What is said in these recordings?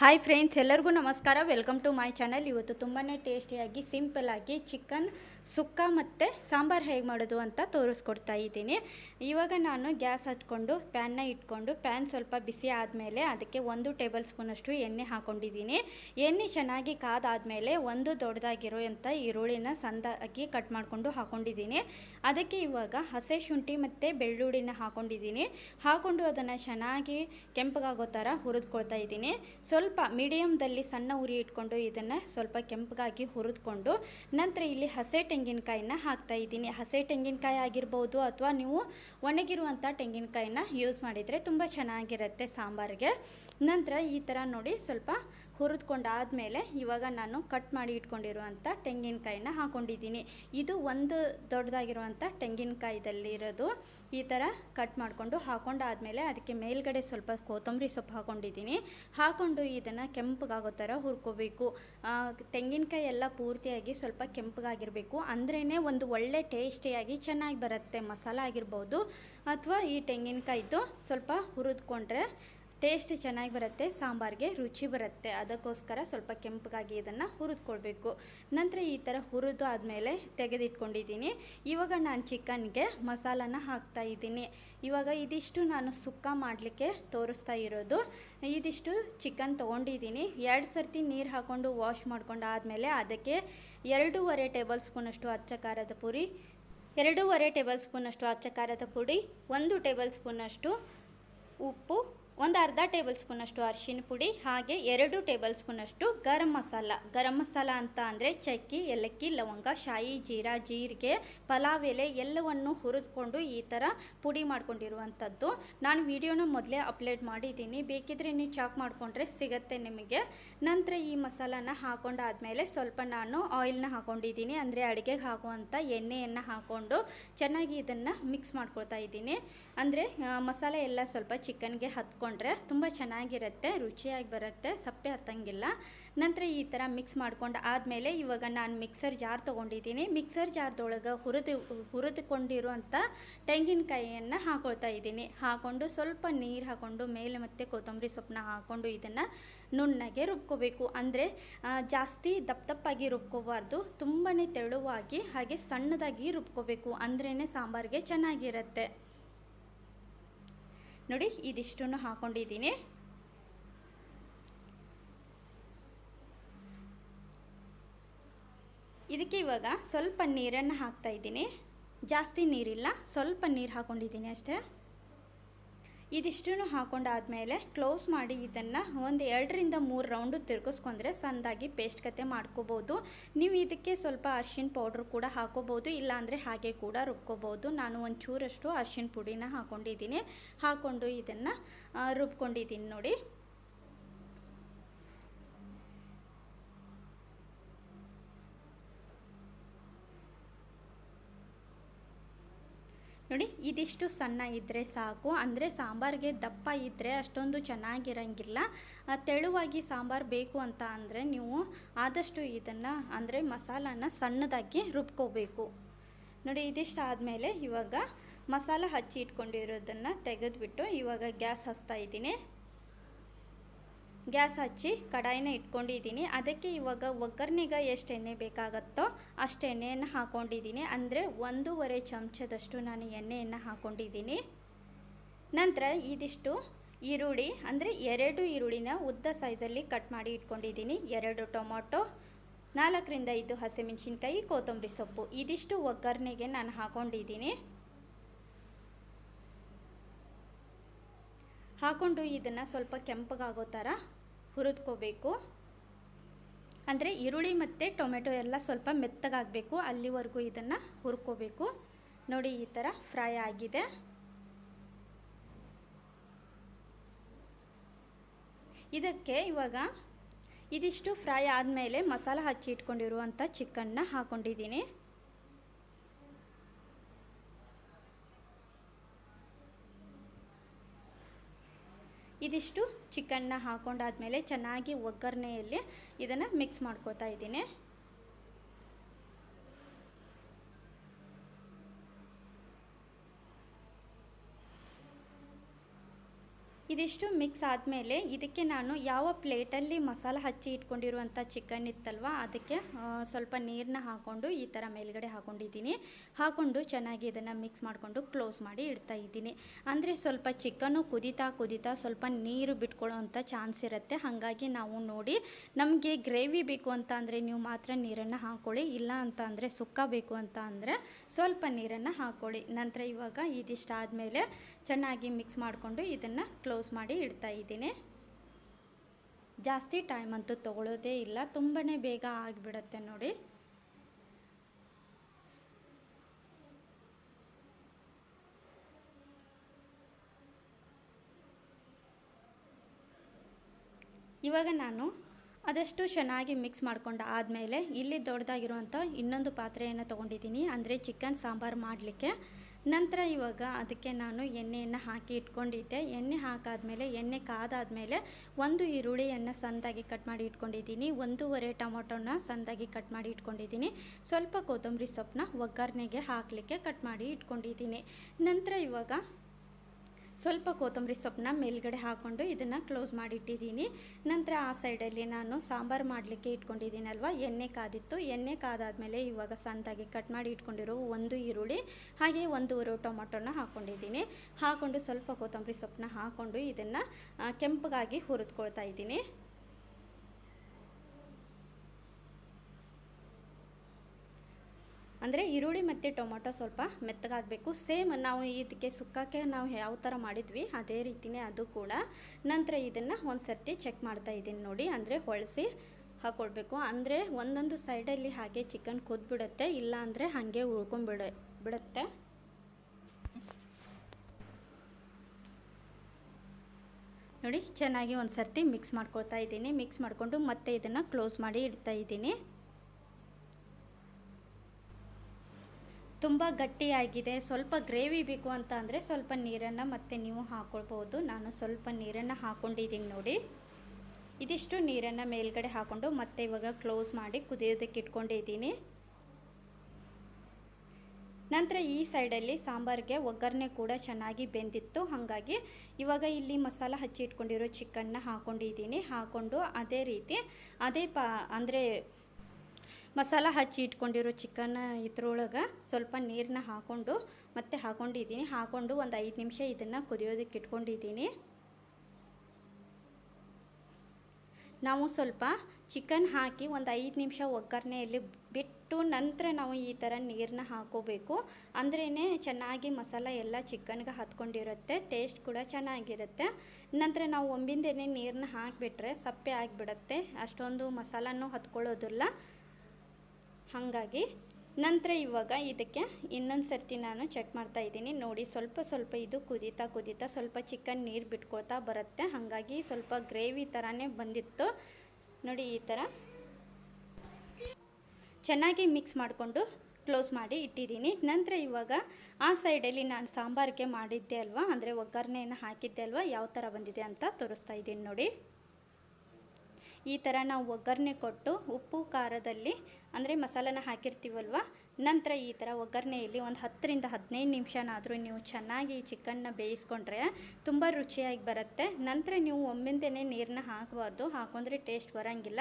Hi friends ಎಲ್ಲರಿಗೂ ನಮಸ್ಕಾರ. Welcome to my channel ಇವತ್ತು ತುಂಬಾ ಟೇಸ್ಟಿಯಾಗಿ ಸಿಂಪಲ್ಲಾಗಿ ಚಿಕನ್ ಸುಕ್ಕ ಮತ್ತು ಸಾಂಬಾರು ಹೇಗೆ ಮಾಡೋದು ಅಂತ ತೋರಿಸ್ಕೊಡ್ತಾ ಇದ್ದೀನಿ. ಇವಾಗ ನಾನು ಗ್ಯಾಸ್ ಹಚ್ಕೊಂಡು ಪ್ಯಾನ್ನ ಇಟ್ಕೊಂಡು ಪ್ಯಾನ್ ಸ್ವಲ್ಪ ಬಿಸಿ ಆದಮೇಲೆ ಅದಕ್ಕೆ ಒಂದು ಟೇಬಲ್ ಸ್ಪೂನಷ್ಟು ಎಣ್ಣೆ ಹಾಕ್ಕೊಂಡಿದ್ದೀನಿ ಎಣ್ಣೆ ಚೆನ್ನಾಗಿ ಕಾದಾದಮೇಲೆ ಒಂದು ದೊಡ್ಡದಾಗಿರೋ ಅಂಥ ಈರುಳ್ಳಿನ ಸಣ್ಣದಾಗಿ ಕಟ್ ಮಾಡಿಕೊಂಡು ಹಾಕ್ಕೊಂಡಿದ್ದೀನಿ ಅದಕ್ಕೆ ಇವಾಗ ಹಸೆ ಶುಂಠಿ ಮತ್ತು ಬೆಳ್ಳುಳ್ಳಿನ ಹಾಕ್ಕೊಂಡಿದ್ದೀನಿ ಹಾಕ್ಕೊಂಡು ಅದನ್ನು ಚೆನ್ನಾಗಿ ಕೆಂಪಗಾಗೋ ಥರ ಹುರಿದ್ಕೊಳ್ತಾ ಇದ್ದೀನಿ. ಸ್ವಲ್ಪ ಮೀಡಿಯಮ್ದಲ್ಲಿ ಸಣ್ಣ ಉರಿ ಇಟ್ಕೊಂಡು ಇದನ್ನು ಸ್ವಲ್ಪ ಕೆಂಪಗಾಗಿ ಹುರಿದ್ಕೊಂಡು, ನಂತರ ಇಲ್ಲಿ ಹಸೆ ತೆಂಗಿನಕಾಯಿನ ಹಾಕ್ತಾ ಇದ್ದೀನಿ. ಹಸೆ ತೆಂಗಿನಕಾಯಿ ಆಗಿರ್ಬೋದು ಅಥವಾ ನೀವು ಒಣಗಿರುವಂಥ ತೆಂಗಿನಕಾಯಿನ ಯೂಸ್ ಮಾಡಿದರೆ ತುಂಬ ಚೆನ್ನಾಗಿರುತ್ತೆ ಸಾಂಬಾರಿಗೆ. ನಂತರ ಈ ಥರ ನೋಡಿ ಸ್ವಲ್ಪ ಹುರಿದ್ಕೊಂಡಾದಮೇಲೆ ಇವಾಗ ನಾನು ಕಟ್ ಮಾಡಿ ಇಟ್ಕೊಂಡಿರುವಂಥ ತೆಂಗಿನಕಾಯಿನ ಹಾಕ್ಕೊಂಡಿದ್ದೀನಿ ಇದು ಒಂದು ದೊಡ್ಡದಾಗಿರುವಂಥ ತೆಂಗಿನಕಾಯಿದಲ್ಲಿರೋದು ಈ ಥರ ಕಟ್ ಮಾಡಿಕೊಂಡು ಹಾಕೊಂಡಾದಮೇಲೆ ಅದಕ್ಕೆ ಮೇಲ್ಗಡೆ ಸ್ವಲ್ಪ ಕೊತ್ತಂಬರಿ ಸೊಪ್ಪು ಹಾಕ್ಕೊಂಡಿದ್ದೀನಿ ಹಾಕ್ಕೊಂಡು ಇದನ್ನು ಕೆಂಪಗಾಗೋ ಥರ ಹುರ್ಕೋಬೇಕು. ತೆಂಗಿನಕಾಯಿ ಎಲ್ಲ ಪೂರ್ತಿಯಾಗಿ ಸ್ವಲ್ಪ ಕೆಂಪಗಾಗಿರಬೇಕು. ಅಂದ್ರೇ ಒಂದು ಒಳ್ಳೆ ಟೇಸ್ಟಿಯಾಗಿ ಚೆನ್ನಾಗಿ ಬರುತ್ತೆ ಮಸಾಲ ಆಗಿರ್ಬೋದು. ಅಥವಾ ಈ ತೆಂಗಿನಕಾಯಿದು ಸ್ವಲ್ಪ ಹುರಿದ್ಕೊಂಡ್ರೆ ಟೇಸ್ಟ್ ಚೆನ್ನಾಗಿ ಬರುತ್ತೆ, ಸಾಂಬಾರಿಗೆ ರುಚಿ ಬರುತ್ತೆ. ಅದಕ್ಕೋಸ್ಕರ ಸ್ವಲ್ಪ ಕೆಂಪಗಾಗಿ ಇದನ್ನು ಹುರಿದ್ಕೊಳ್ಬೇಕು. ನಂತರ ಈ ಥರ ಹುರಿದು ಆದಮೇಲೆ ತೆಗೆದಿಟ್ಕೊಂಡಿದ್ದೀನಿ. ಇವಾಗ ನಾನು ಚಿಕನ್ಗೆ ಮಸಾಲಾನ ಹಾಕ್ತಾ ಇದ್ದೀನಿ. ಇವಾಗ ಇದಿಷ್ಟು ನಾನು ಸುಕ್ಕ ಮಾಡಲಿಕ್ಕೆ ತೋರಿಸ್ತಾ ಇರೋದು. ಇದಿಷ್ಟು ಚಿಕನ್ ತೊಗೊಂಡಿದ್ದೀನಿ. ಎರಡು ಸರ್ತಿ ನೀರು ಹಾಕ್ಕೊಂಡು ವಾಶ್ ಮಾಡ್ಕೊಂಡು ಆದಮೇಲೆ ಅದಕ್ಕೆ ಎರಡೂವರೆ ಟೇಬಲ್ ಸ್ಪೂನಷ್ಟು ಅಚ್ಚ ಖಾರದ ಪುರಿ ಎರಡೂವರೆ ಟೇಬಲ್ ಸ್ಪೂನಷ್ಟು ಅಚ್ಚ ಖಾರದ ಪುಡಿ, ಒಂದು ಟೇಬಲ್ ಸ್ಪೂನಷ್ಟು ಉಪ್ಪು ಒಂದು ಅರ್ಧ ಟೇಬಲ್ ಸ್ಪೂನಷ್ಟು ಅರಿಶಿನ ಪುಡಿ, ಹಾಗೆ ಎರಡು ಟೇಬಲ್ ಸ್ಪೂನಷ್ಟು ಗರಂ ಮಸಾಲ. ಗರಂ ಮಸಾಲ ಅಂತ ಅಂದರೆ ಚಕ್ಕಿ, ಏಲಕ್ಕಿ, ಲವಂಗ, ಶಾಯಿ, ಜೀರಾ, ಜೀರಿಗೆ, ಪಲಾವ್ ಎಲೆ ಎಲ್ಲವನ್ನು ಹುರಿದುಕೊಂಡು ಈ ಥರ ಪುಡಿ ಮಾಡ್ಕೊಂಡಿರುವಂಥದ್ದು. ನಾನು ವಿಡಿಯೋನ ಮೊದಲೇ ಅಪ್ಲೋಡ್ ಮಾಡಿದ್ದೀನಿ. ಬೇಕಿದ್ರೆ ನೀವು ಚಾಕ್ ಮಾಡಿಕೊಂಡ್ರೆ ಸಿಗತ್ತೆ ನಿಮಗೆ. ನಂತರ ಈ ಮಸಾಲಾನ ಹಾಕೊಂಡಾದಮೇಲೆ ಸ್ವಲ್ಪ ನಾನು ಆಯಿಲ್ನ ಹಾಕೊಂಡಿದ್ದೀನಿ. ಅಂದರೆ ಅಡುಗೆಗೆ ಹಾಕುವಂಥ ಎಣ್ಣೆಯನ್ನು ಹಾಕ್ಕೊಂಡು ಚೆನ್ನಾಗಿ ಇದನ್ನು ಮಿಕ್ಸ್ ಮಾಡ್ಕೊಳ್ತಾ ಇದ್ದೀನಿ. ಅಂದರೆ ಮಸಾಲೆ ಎಲ್ಲ ಸ್ವಲ್ಪ ಚಿಕನ್ಗೆ ಹತ್ಕೊಂಡು ಕೊಂಡ್ರೆ ತುಂಬ ಚೆನ್ನಾಗಿರುತ್ತೆ, ರುಚಿಯಾಗಿ ಬರುತ್ತೆ, ಸಪ್ಪೆ ಹತ್ತಂಗಿಲ್ಲ. ನಂತರ ಈ ಥರ ಮಿಕ್ಸ್ ಮಾಡ್ಕೊಂಡು ಆದಮೇಲೆ ಇವಾಗ ನಾನು ಮಿಕ್ಸರ್ ಜಾರ್ ತೊಗೊಂಡಿದ್ದೀನಿ. ಮಿಕ್ಸರ್ ಜಾರ್ದೊಳಗೆ ಹುರಿದು, ಹುರಿದುಕೊಂಡಿರುವಂಥ ತೆಂಗಿನಕಾಯಿಯನ್ನು ಹಾಕೊಳ್ತಾ ಇದ್ದೀನಿ. ಹಾಕ್ಕೊಂಡು ಸ್ವಲ್ಪ ನೀರು ಹಾಕ್ಕೊಂಡು ಮೇಲೆ ಮತ್ತು ಕೊತ್ತಂಬರಿ ಸೊಪ್ಪನ್ನ ಹಾಕ್ಕೊಂಡು ಇದನ್ನು ನುಣ್ಣಗೆ ರುಬ್ಕೋಬೇಕು. ಅಂದರೆ ಜಾಸ್ತಿ ದಪ್ಪ ದಪ್ಪಾಗಿ ರುಬ್ಕೋಬಾರ್ದು. ತುಂಬಾ ತೆಳುವಾಗಿ ಹಾಗೆ ಸಣ್ಣದಾಗಿ ರುಬ್ಕೋಬೇಕು. ಅಂದ್ರೇ ಸಾಂಬಾರಿಗೆ ಚೆನ್ನಾಗಿರುತ್ತೆ. ನೋಡಿ, ಇದಿಷ್ಟನ್ನು ಹಾಕೊಂಡಿದ್ದೀನಿ. ಇದಕ್ಕೆ ಇವಾಗ ಸ್ವಲ್ಪ ನೀರನ್ನು ಹಾಕ್ತಾ ಇದ್ದೀನಿ. ಜಾಸ್ತಿ ನೀರಿಲ್ಲ, ಸ್ವಲ್ಪ ನೀರು ಹಾಕ್ಕೊಂಡಿದ್ದೀನಿ ಅಷ್ಟೇ. ಇದಿಷ್ಟನ್ನು ಹಾಕೊಂಡಾದಮೇಲೆ ಕ್ಲೋಸ್ ಮಾಡಿ ಇದನ್ನು ಒಂದು ಎರಡರಿಂದ ಮೂರು ರೌಂಡು ತಿರುಗಿಸ್ಕೊಂಡ್ರೆ ಸಣ್ಣದಾಗಿ ಪೇಸ್ಟ್ ಕತೆ ಮಾಡ್ಕೋಬೋದು. ನೀವು ಇದಕ್ಕೆ ಸ್ವಲ್ಪ ಅರ್ಶಿನ ಪೌಡ್ರ್ ಕೂಡ ಹಾಕೋಬೋದು, ಇಲ್ಲಾಂದರೆ ಹಾಗೆ ಕೂಡ ರುಬ್ಕೋಬೋದು. ನಾನು ಒಂದು ಚೂರಷ್ಟು ಅರ್ಶಿನ ಪುಡಿನ ಹಾಕ್ಕೊಂಡಿದ್ದೀನಿ ಹಾಕ್ಕೊಂಡು ಇದನ್ನು ರುಬ್ಕೊಂಡಿದ್ದೀನಿ ನೋಡಿ ನೋಡಿ ಇದಿಷ್ಟು ಸಣ್ಣ ಇದ್ದರೆ ಸಾಕು. ಅಂದರೆ ಸಾಂಬಾರಿಗೆ ದಪ್ಪ ಇದ್ದರೆ ಅಷ್ಟೊಂದು ಚೆನ್ನಾಗಿರಂಗಿಲ್ಲ. ತೆಳುವಾಗಿ ಸಾಂಬಾರು ಬೇಕು ಅಂತ ಅಂದರೆ ನೀವು ಆದಷ್ಟು ಇದನ್ನು, ಅಂದರೆ ಮಸಾಲನ ಸಣ್ಣದಾಗಿ ರುಬ್ಕೋಬೇಕು. ನೋಡಿ, ಇದಿಷ್ಟು ಆದಮೇಲೆ ಇವಾಗ ಮಸಾಲ ಹಚ್ಚಿ ಇಟ್ಕೊಂಡಿರೋದನ್ನು ತೆಗೆದುಬಿಟ್ಟು ಇವಾಗ ಗ್ಯಾಸ್ ಹಚ್ತಾ ಇದ್ದೀನಿ. ಗ್ಯಾಸ್ ಹಚ್ಚಿ ಕಡಾಯಿನ ಇಟ್ಕೊಂಡಿದ್ದೀನಿ. ಅದಕ್ಕೆ ಇವಾಗ ಒಗ್ಗರಣೆಗೆ ಎಷ್ಟು ಎಣ್ಣೆ ಬೇಕಾಗತ್ತೋ ಅಷ್ಟು ಎಣ್ಣೆಯನ್ನು ಹಾಕ್ಕೊಂಡಿದ್ದೀನಿ ಅಂದರೆ ಒಂದೂವರೆ ಚಮಚದಷ್ಟು ನಾನು ಎಣ್ಣೆಯನ್ನು ಹಾಕ್ಕೊಂಡಿದ್ದೀನಿ ನಂತರ ಇದಿಷ್ಟು ಈರುಳ್ಳಿ, ಅಂದರೆ ಎರಡು ಈರುಳ್ಳಿನ ಉದ್ದ ಸೈಜಲ್ಲಿ ಕಟ್ ಮಾಡಿ ಇಟ್ಕೊಂಡಿದ್ದೀನಿ. ಎರಡು ಟೊಮೊಟೊ, ನಾಲ್ಕರಿಂದ ಐದು ಹಸಿಮೆಣಸಿನ್ಕಾಯಿ, ಕೊತ್ತಂಬರಿ ಸೊಪ್ಪು. ಇದಿಷ್ಟು ಒಗ್ಗರಣೆಗೆ ನಾನು ಹಾಕ್ಕೊಂಡಿದ್ದೀನಿ ಹಾಕ್ಕೊಂಡು ಇದನ್ನು ಸ್ವಲ್ಪ ಕೆಂಪಗಾಗೋ ಥರ ಹುರಿದ್ಕೋಬೇಕು. ಅಂದರೆ ಈರುಳ್ಳಿ ಮತ್ತು ಟೊಮೆಟೊ ಎಲ್ಲ ಸ್ವಲ್ಪ ಮೆತ್ತಗಾಗಬೇಕು, ಅಲ್ಲಿವರೆಗೂ ಇದನ್ನು ಹುರ್ಕೋಬೇಕು. ನೋಡಿ ಈ ಥರ ಫ್ರೈ ಆಗಿದೆ. ಇದಕ್ಕೆ ಇವಾಗ ಇದಿಷ್ಟು ಫ್ರೈ ಆದಮೇಲೆ ಮಸಾಲ ಹಚ್ಚಿ ಇಟ್ಕೊಂಡಿರುವಂಥ ಚಿಕನ್ನ ಹಾಕ್ಕೊಂಡಿದ್ದೀನಿ ಇದಿಷ್ಟು ಚಿಕನ್ನ ಹಾಕೊಂಡಾದ್ಮೇಲೆ ಚೆನ್ನಾಗಿ ಒಗ್ಗರಣೆಯಲ್ಲಿ ಇದನ್ನು ಮಿಕ್ಸ್ ಮಾಡ್ಕೋತಾ ಇದ್ದೀನಿ. ಇದಿಷ್ಟು ಮಿಕ್ಸ್ ಆದಮೇಲೆ ಇದಕ್ಕೆ ನಾನು ಯಾವ ಪ್ಲೇಟಲ್ಲಿ ಮಸಾಲ ಹಚ್ಚಿ ಇಟ್ಕೊಂಡಿರುವಂಥ ಚಿಕನ್ ಇತ್ತಲ್ವ, ಅದಕ್ಕೆ ಸ್ವಲ್ಪ ನೀರನ್ನ ಹಾಕ್ಕೊಂಡು ಈ ಥರ ಮೇಲ್ಗಡೆ ಹಾಕ್ಕೊಂಡಿದ್ದೀನಿ ಹಾಕ್ಕೊಂಡು ಚೆನ್ನಾಗಿ ಇದನ್ನು ಮಿಕ್ಸ್ ಮಾಡಿಕೊಂಡು ಕ್ಲೋಸ್ ಮಾಡಿ ಇಡ್ತಾ ಇದ್ದೀನಿ. ಅಂದರೆ ಸ್ವಲ್ಪ ಚಿಕನ್ನು ಕುದಿತಾ ಕುದೀತಾ ಸ್ವಲ್ಪ ನೀರು ಬಿಟ್ಕೊಳ್ಳೋವಂಥ ಚಾನ್ಸ್ ಇರುತ್ತೆ. ಹಾಗಾಗಿ ನಾವು ನೋಡಿ ನಮಗೆ ಗ್ರೇವಿ ಬೇಕು ಅಂತ ಅಂದರೆ ನೀವು ಮಾತ್ರ ನೀರನ್ನು ಹಾಕ್ಕೊಳ್ಳಿ ಇಲ್ಲ ಅಂತ ಅಂದರೆ ಸುಕ್ಕ ಬೇಕು ಅಂತ ಅಂದರೆ ಸ್ವಲ್ಪ ನೀರನ್ನು ಹಾಕ್ಕೊಳ್ಳಿ ನಂತರ ಇವಾಗ ಇದಿಷ್ಟ ಆದಮೇಲೆ ಚೆನ್ನಾಗಿ ಮಿಕ್ಸ್ ಮಾಡಿಕೊಂಡು ಇದನ್ನು ಕ್ಲೋಸ್ ಮಾಡಿ ಇಡ್ತಾ ಇದ್ದೀನಿ. ಜಾಸ್ತಿ ಟೈಮ್ ಅಂತೂ ತೊಗೊಳ್ಳೋದೇ ಇಲ್ಲ ತುಂಬಾ ಬೇಗ ಆಗಿಬಿಡತ್ತೆ ನೋಡಿ. ಇವಾಗ ನಾನು ಅದಷ್ಟು ಚೆನ್ನಾಗಿ ಮಿಕ್ಸ್ ಮಾಡ್ಕೊಂಡು ಆದಮೇಲೆ ಇಲ್ಲಿ ದೊಡ್ಡದಾಗಿರುವಂಥ ಇನ್ನೊಂದು ಪಾತ್ರೆಯನ್ನು ತೊಗೊಂಡಿದ್ದೀನಿ, ಅಂದರೆ ಚಿಕನ್ ಸಾಂಬಾರು ಮಾಡಲಿಕ್ಕೆ. ನಂತರ ಇವಾಗ ಅದಕ್ಕೆ ನಾನು ಎಣ್ಣೆಯನ್ನು ಹಾಕಿ ಇಟ್ಕೊಂಡಿದ್ದೆ. ಎಣ್ಣೆ ಹಾಕಾದಮೇಲೆ, ಎಣ್ಣೆ ಕಾದಾದಮೇಲೆ ಒಂದು ಈರುಳ್ಳಿಯನ್ನು ಸಣ್ಣದಾಗಿ ಕಟ್ ಮಾಡಿ ಇಟ್ಕೊಂಡಿದ್ದೀನಿ. ಒಂದೂವರೆ ಟೊಮೊಟೊನ ಸಣ್ಣದಾಗಿ ಕಟ್ ಮಾಡಿ ಇಟ್ಕೊಂಡಿದ್ದೀನಿ. ಸ್ವಲ್ಪ ಕೊತ್ತಂಬರಿ ಸೊಪ್ಪನ್ನ ಒಗ್ಗರಣೆಗೆ ಹಾಕಲಿಕ್ಕೆ ಕಟ್ ಮಾಡಿ ಇಟ್ಕೊಂಡಿದ್ದೀನಿ. ನಂತರ ಇವಾಗ ಸ್ವಲ್ಪ ಕೊತ್ತಂಬರಿ ಸೊಪ್ಪನ್ನ ಮೇಲ್ಗಡೆ ಹಾಕ್ಕೊಂಡು ಇದನ್ನು ಕ್ಲೋಸ್ ಮಾಡಿಟ್ಟಿದ್ದೀನಿ. ನಂತರ ಆ ಸೈಡಲ್ಲಿ ನಾನು ಸಾಂಬಾರು ಮಾಡಲಿಕ್ಕೆ ಇಟ್ಕೊಂಡಿದ್ದೀನಲ್ವ? ಎಣ್ಣೆ ಕಾದಿತ್ತು. ಎಣ್ಣೆ ಕಾದಾದಮೇಲೆ ಇವಾಗ ಸಂತಾಗಿ ಕಟ್ ಮಾಡಿ ಇಟ್ಕೊಂಡಿರೋ ಒಂದು ಈರುಳ್ಳಿ, ಹಾಗೆ ಒಂದೂವರೆ ಟೊಮೊಟೊನ ಹಾಕ್ಕೊಂಡಿದ್ದೀನಿ ಹಾಕ್ಕೊಂಡು ಸ್ವಲ್ಪ ಕೊತ್ತಂಬರಿ ಸೊಪ್ಪನ್ನ ಹಾಕ್ಕೊಂಡು ಇದನ್ನು ಕೆಂಪಗಾಗಿ ಹುರಿದ್ಕೊಳ್ತಾ ಇದ್ದೀನಿ. ಅಂದರೆ ಈರುಳ್ಳಿ ಮತ್ತು ಟೊಮೊಟೊ ಸ್ವಲ್ಪ ಮೆತ್ತಗಾಗಬೇಕು. ಸೇಮ್ ನಾವು ಇದಕ್ಕೆ ಸುಕ್ಕಕ್ಕೆ ನಾವು ಯಾವ ಥರ ಮಾಡಿದ್ವಿ, ಅದೇ ರೀತಿಯೇ ಅದು ಕೂಡ. ನಂತರ ಇದನ್ನು ಒಂದು ಸರ್ತಿ ಚೆಕ್ ಮಾಡ್ತಾ ಇದ್ದೀನಿ ನೋಡಿ, ಅಂದರೆ ಹೊಳಸಿ ಹಾಕ್ಕೊಳ್ಬೇಕು ಅಂದರೆ ಒಂದೊಂದು ಸೈಡಲ್ಲಿ ಹಾಗೆ ಚಿಕನ್ ಕುದ್ಬಿಡುತ್ತೆ, ಇಲ್ಲ ಅಂದರೆ ಹಾಗೆ ಉಳ್ಕೊಂಬಿಡ, ಬಿಡುತ್ತೆ. ನೋಡಿ, ಚೆನ್ನಾಗಿ ಒಂದು ಸರ್ತಿ ಮಿಕ್ಸ್ ಮಾಡ್ಕೊಳ್ತಾ ಇದ್ದೀನಿ. ಮಿಕ್ಸ್ ಮಾಡಿಕೊಂಡು ಮತ್ತೆ ಇದನ್ನು ಕ್ಲೋಸ್ ಮಾಡಿ ಇಡ್ತಾ ಇದ್ದೀನಿ. ತುಂಬ ಗಟ್ಟಿಯಾಗಿದೆ. ಸ್ವಲ್ಪ ಗ್ರೇವಿ ಬೇಕು ಅಂತ ಅಂದರೆ ಸ್ವಲ್ಪ ನೀರನ್ನು ಮತ್ತೆ ನೀವು ಹಾಕೊಳ್ಬೋದು ನಾನು ಸ್ವಲ್ಪ ನೀರನ್ನು ಹಾಕ್ಕೊಂಡಿದ್ದೀನಿ ನೋಡಿ. ಇದಿಷ್ಟು ನೀರನ್ನು ಮೇಲ್ಗಡೆ ಹಾಕ್ಕೊಂಡು ಮತ್ತೆ ಇವಾಗ ಕ್ಲೋಸ್ ಮಾಡಿ ಕುದಿಯೋದಕ್ಕೆ ಇಟ್ಕೊಂಡಿದ್ದೀನಿ ನಂತರ ಈ ಸೈಡಲ್ಲಿ ಸಾಂಬಾರಿಗೆ ಒಗ್ಗರಣೆ ಕೂಡ ಚೆನ್ನಾಗಿ ಬೆಂದಿತ್ತು. ಹಾಗಾಗಿ ಇವಾಗ ಇಲ್ಲಿ ಮಸಾಲ ಹಚ್ಚಿ ಇಟ್ಕೊಂಡಿರೋ ಚಿಕನ್ನ ಹಾಕ್ಕೊಂಡಿದ್ದೀನಿ ಹಾಕ್ಕೊಂಡು ಅದೇ ರೀತಿ ಅದೇ ಪಾ ಅಂದರೆ ಮಸಾಲ ಹಚ್ಚಿ ಇಟ್ಕೊಂಡಿರೋ ಚಿಕನ್ ಇದ್ರೊಳಗೆ ಸ್ವಲ್ಪ ನೀರನ್ನ ಹಾಕ್ಕೊಂಡು ಮತ್ತೆ ಹಾಕ್ಕೊಂಡಿದ್ದೀನಿ ಹಾಕ್ಕೊಂಡು ಒಂದು ಐದು ನಿಮಿಷ ಇದನ್ನು ಕುದಿಯೋದಕ್ಕೆ ಇಟ್ಕೊಂಡಿದ್ದೀನಿ. ನಾವು ಸ್ವಲ್ಪ ಚಿಕನ್ ಹಾಕಿ ಒಂದು ಐದು ನಿಮಿಷ ಒಗ್ಗರಣೆಯಲ್ಲಿ ಬಿಟ್ಟು ನಂತರ ನಾವು ಈ ಥರ ನೀರನ್ನ ಹಾಕೋಬೇಕು. ಅಂದ್ರೇ ಚೆನ್ನಾಗಿ ಮಸಾಲ ಎಲ್ಲ ಚಿಕನ್ಗೆ ಹತ್ಕೊಂಡಿರುತ್ತೆ ಟೇಸ್ಟ್ ಕೂಡ ಚೆನ್ನಾಗಿರುತ್ತೆ. ನಂತರ ನಾವು ಒಂಬಿಂದೇನೆ ನೀರನ್ನ ಹಾಕಿಬಿಟ್ರೆ ಸಪ್ಪೆ ಆಗಿಬಿಡುತ್ತೆ. ಅಷ್ಟೊಂದು ಮಸಾಲನೂ ಹತ್ಕೊಳ್ಳೋದಿಲ್ಲ. ಹಾಗಾಗಿ ನಂತರ ಇವಾಗ ಇದಕ್ಕೆ ಇನ್ನೊಂದು ಸರ್ತಿ ನಾನು ಚೆಕ್ ಮಾಡ್ತಾ ಇದ್ದೀನಿ. ನೋಡಿ, ಸ್ವಲ್ಪ ಸ್ವಲ್ಪ ಇದು ಕುದೀತಾ ಕುದೀತಾ ಸ್ವಲ್ಪ ಚಿಕನ್ ನೀರು ಬಿಟ್ಕೊಳ್ತಾ ಬರುತ್ತೆ. ಹಾಗಾಗಿ ಸ್ವಲ್ಪ ಗ್ರೇವಿ ಥರನೇ ಬಂದಿತ್ತು. ನೋಡಿ, ಈ ಥರ ಚೆನ್ನಾಗಿ ಮಿಕ್ಸ್ ಮಾಡಿಕೊಂಡು ಕ್ಲೋಸ್ ಮಾಡಿ ಇಟ್ಟಿದ್ದೀನಿ. ನಂತರ ಇವಾಗ ಆ ಸೈಡಲ್ಲಿ ನಾನು ಸಾಂಬಾರಿಗೆ ಮಾಡಿದ್ದೆ ಅಲ್ವಾ? ಅಂದರೆ ಒಗ್ಗರಣೆಯನ್ನು ಹಾಕಿದ್ದೆ ಅಲ್ವಾ? ಯಾವ ಥರ ಬಂದಿದೆ ಅಂತ ತೋರಿಸ್ತಾ ಇದ್ದೀನಿ ನೋಡಿ. ಈ ಥರ ನಾವು ಒಗ್ಗರಣೆ ಕೊಟ್ಟು ಉಪ್ಪು, ಖಾರದಲ್ಲಿ ಅಂದರೆ ಮಸಾಲನ ಹಾಕಿರ್ತೀವಲ್ವ? ನಂತರ ಈ ಥರ ಒಗ್ಗರಣೆಯಲ್ಲಿ ಒಂದು ಹತ್ತರಿಂದ ಹದಿನೈದು ನಿಮಿಷನಾದರೂ ನೀವು ಚೆನ್ನಾಗಿ ಚಿಕನ್ನ ಬೇಯಿಸ್ಕೊಂಡ್ರೆ ತುಂಬ ರುಚಿಯಾಗಿ ಬರುತ್ತೆ. ನಂತರ ನೀವು ಒಮ್ಮಿಂದನೇ ನೀರನ್ನ ಹಾಕಬಾರ್ದು, ಹಾಕೊಂಡ್ರೆ ಟೇಸ್ಟ್ ಬರೋಂಗಿಲ್ಲ.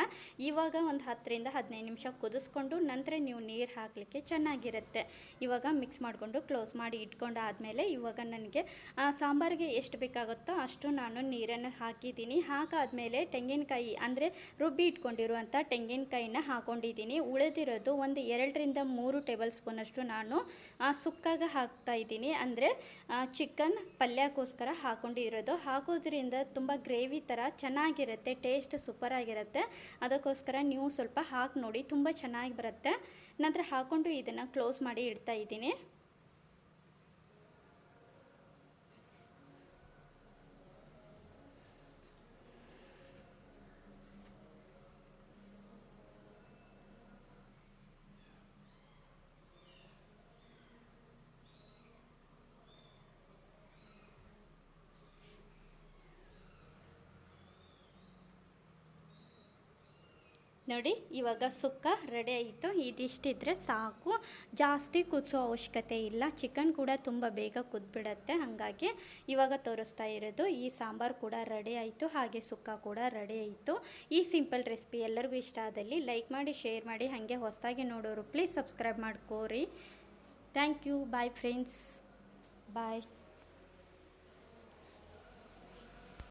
ಇವಾಗ ಒಂದು ಹತ್ತರಿಂದ ಹದಿನೈದು ನಿಮಿಷ ಕುದಿಸ್ಕೊಂಡು ನಂತರ ನೀವು ನೀರು ಹಾಕಲಿಕ್ಕೆ ಚೆನ್ನಾಗಿರುತ್ತೆ. ಇವಾಗ ಮಿಕ್ಸ್ ಮಾಡಿಕೊಂಡು ಕ್ಲೋಸ್ ಮಾಡಿ ಇಟ್ಕೊಂಡು ಆದಮೇಲೆ ಇವಾಗ ನನಗೆ ಸಾಂಬಾರಿಗೆ ಎಷ್ಟು ಬೇಕಾಗುತ್ತೋ ಅಷ್ಟು ನಾನು ನೀರನ್ನು ಹಾಕಿದ್ದೀನಿ. ಹಾಕಾದಮೇಲೆ ತೆಂಗಿನಕಾಯಿ ಅಂದರೆ ರುಬ್ಬಿ ಇಟ್ಕೊಂಡಿರುವಂಥ ತೆಂಗಿನಕಾಯಿನ ಹಾಕ್ಕೊಂಡಿದ್ದೀನಿ ಉಳಿದಿರೋದು ಒಂದು ಎರಡರಿಂದ ಮೂರು ಟೇಬಲ್ ಸ್ಪೂನಷ್ಟು ನಾನು ಸುಕ್ಕಾಗ ಹಾಕ್ತಾ ಇದ್ದೀನಿ. ಅಂದರೆ ಚಿಕನ್ ಪಲ್ಯಕ್ಕೋಸ್ಕರ ಹಾಕೊಂಡಿರೋದು. ಹಾಕೋದ್ರಿಂದ ತುಂಬ ಗ್ರೇವಿ ಥರ ಚೆನ್ನಾಗಿರುತ್ತೆ, ಟೇಸ್ಟ್ ಸೂಪರಾಗಿರುತ್ತೆ. ಅದಕ್ಕೋಸ್ಕರ ನೀವು ಸ್ವಲ್ಪ ಹಾಕಿ ನೋಡಿ, ತುಂಬ ಚೆನ್ನಾಗಿ ಬರುತ್ತೆ. ನಂತರ ಹಾಕ್ಕೊಂಡು ಇದನ್ನು ಕ್ಲೋಸ್ ಮಾಡಿ ಇಡ್ತಾ ಇದ್ದೀನಿ. ನೋಡಿ, ಇವಾಗ ಸುಕ್ಕ ರೆಡಿ ಆಯಿತು. ಇದಿಷ್ಟಿದ್ರೆ ಸಾಕು. ಜಾಸ್ತಿ ಕುದಿಸೋ ಅವಶ್ಯಕತೆ ಇಲ್ಲ. ಚಿಕನ್ ಕೂಡ ತುಂಬ ಬೇಗ ಕುದ್ಬಿಡತ್ತೆ. ಹಾಗಾಗಿ ಇವಾಗ ತೋರಿಸ್ತಾ ಇರೋದು, ಈ ಸಾಂಬಾರು ಕೂಡ ರೆಡಿ ಆಯಿತು. ಹಾಗೆ ಸುಕ್ಕ ಕೂಡ ರೆಡಿ ಆಯಿತು. ಈ ಸಿಂಪಲ್ ರೆಸಿಪಿ ಎಲ್ಲರಿಗೂ ಇಷ್ಟ ಆದಲ್ಲಿ ಲೈಕ್ ಮಾಡಿ ಶೇರ್ ಮಾಡಿ, ಹಾಗೆ ಹೊಸದಾಗಿ ನೋಡೋರು please subscribe ಮಾಡ್ಕೋರಿ. Thank you bye friends bye